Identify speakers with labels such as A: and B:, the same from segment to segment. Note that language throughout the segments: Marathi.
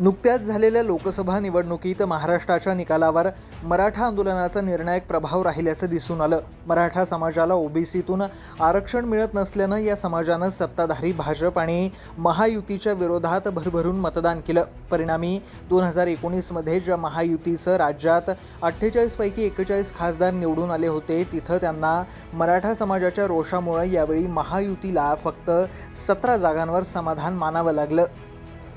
A: नुकत्याच झालेल्या लोकसभा निवडणुकीत महाराष्ट्राच्या निकालावर मराठा आंदोलनाचा निर्णायक प्रभाव राहिल्याचं दिसून आलं. मराठा समाजाला ओबीसीतून आरक्षण मिळत नसल्यानं या समाजानं सत्ताधारी भाजप आणि महायुतीच्या विरोधात भरभरून मतदान केलं. परिणामी दोन हजार एकोणीसमध्ये ज्या महायुतीचं राज्यात अठ्ठेचाळीसपैकी एकेचाळीस खासदार निवडून आले होते तिथं त्यांना मराठा समाजाच्या रोषामुळे यावेळी महायुतीला फक्त सतरा जागांवर समाधान मानावं लागलं.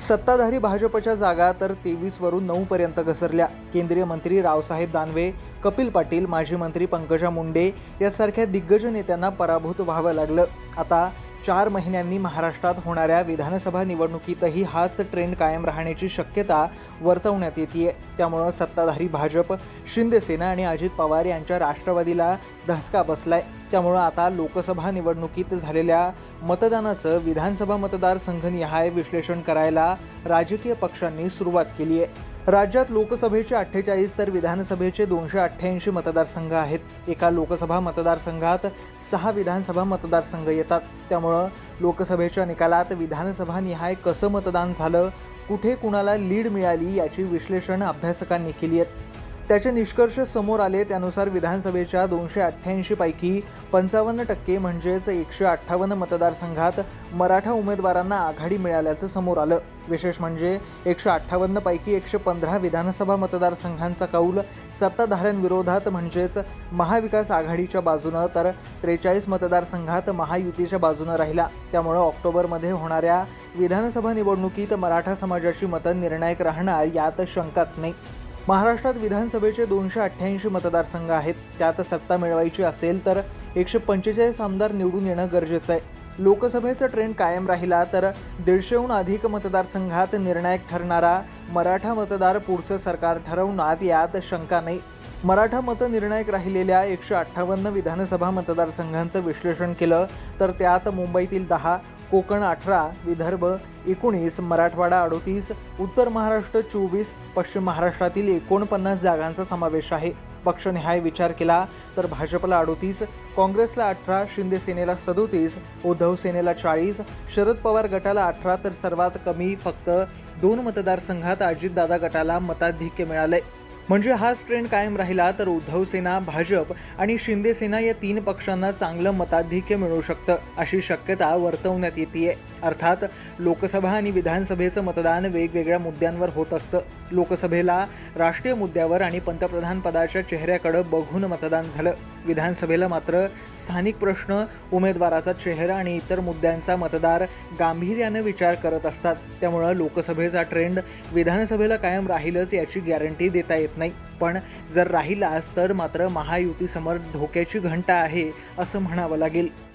A: सत्ताधारी भाजपच्या जागा तर तेवीसवरून नऊपर्यंत घसरल्या. केंद्रीय मंत्री रावसाहेब दानवे कपिल पाटील माजी मंत्री पंकजा मुंडे यासारख्या दिग्गज नेत्यांना पराभूत व्हावं लागलं. आता चार महिन्यांनी महाराष्ट्रात होणाऱ्या विधानसभा निवडणुकीतही हाच ट्रेंड कायम राहण्याची शक्यता वर्तवण्यात येते त्यामुळं सत्ताधारी भाजप शिंदेसेना आणि अजित पवार यांच्या राष्ट्रवादीला धसका बसलाय. त्यामुळं आता लोकसभा निवडणुकीत झालेल्या मतदानाचं विधानसभा मतदारसंघनिहाय विश्लेषण करायला राजकीय पक्षांनी सुरुवात केली आहे राज्यात लोकसभेचे अठ्ठेचाळीस तर विधानसभेचे दोनशे अठ्ठ्याऐंशी मतदारसंघ आहेत. एका लोकसभा मतदारसंघात सहा विधानसभा मतदारसंघ येतात. त्यामुळं लोकसभेच्या निकालात विधानसभा निहाय कसं मतदान झालं कुठे कुणाला लीड मिळाली याची विश्लेषण अभ्यासकांनी केली आहेत. त्याचे निष्कर्ष समोर आले त्यानुसार विधानसभेच्या दोनशे अठ्ठ्याऐंशी पैकी पंचावन्न टक्के म्हणजेच एकशे अठ्ठावन्न मतदारसंघात मराठा उमेदवारांना आघाडी मिळाल्याचं समोर आलं. विशेष म्हणजे एकशे अठ्ठावन्न पैकी एकशे पंधरा विधानसभा मतदारसंघांचा कौल सत्ताधाऱ्यांविरोधात म्हणजेच महाविकास आघाडीच्या बाजूनं तर त्रेचाळीस मतदारसंघात महायुतीच्या बाजूनं राहिला. त्यामुळं ऑक्टोबरमध्ये होणाऱ्या विधानसभा निवडणुकीत मराठा समाजाची मतं निर्णायक राहणार यात शंकाच नाही. महाराष्ट्रात विधानसभेचे दोनशे अठ्ठ्याऐंशी मतदारसंघ आहेत. त्यात सत्ता मिळवायची असेल तर एकशे पंचेचाळीस आमदार निवडून येणं गरजेचं आहे. लोकसभेचा ट्रेंड कायम राहिला तर दीडशेहून अधिक मतदारसंघात निर्णायक ठरणारा मराठा मतदार पुढचं सरकार ठरवणार यात शंका नाही. मराठा मतनिर्णायक राहिलेल्या एकशे अठ्ठावन्न विधानसभा मतदारसंघांचं विश्लेषण केलं तर त्यात मुंबईतील दहा कोकण अठरा विदर्भ एकोणीस मराठवाडा अडोतीस उत्तर महाराष्ट्र चोवीस पश्चिम महाराष्ट्रातील एकोणपन्नास जागांचा समावेश आहे. पक्षनिहाय विचार केला तर भाजपला अडोतीस काँग्रेसला अठरा शिंदे सेनेला सदोतीस उद्धव सेनेला चाळीस शरद पवार गटाला अठरा तर सर्वात कमी फक्त दोन मतदारसंघात अजितदादा गटाला मताधिक्य मिळालंय. म्हणजे हाच ट्रेंड कायम राहिला तर उद्धव सेना भाजप आणि शिंदे सेना या तीन पक्षांना चांगलं मताधिक्य मिळू शकतं अशी शक्यता वर्तवण्यात येते अर्थात लोकसभा आणि विधानसभेचं मतदान वेगवेगळ्या मुद्द्यांवर होत असतं. लोकसभेला राष्ट्रीय मुद्द्यावर आणि पंतप्रधान पदाच्या चेहऱ्याकडं बघून मतदान झालं. विधानसभेला मात्र स्थानिक प्रश्न उमेदवाराचा चेहरा आणि इतर मुद्द्यांचा मतदार गांभीर्यानं विचार करत असतात. त्यामुळं लोकसभेचा ट्रेंड विधानसभेला कायम राहीलच याची गॅरंटी देता येत नाही. पण जर राहिलाच तर मात्र महायुतीसमोर धोक्याची घंटा आहे असं म्हणावं लागेल.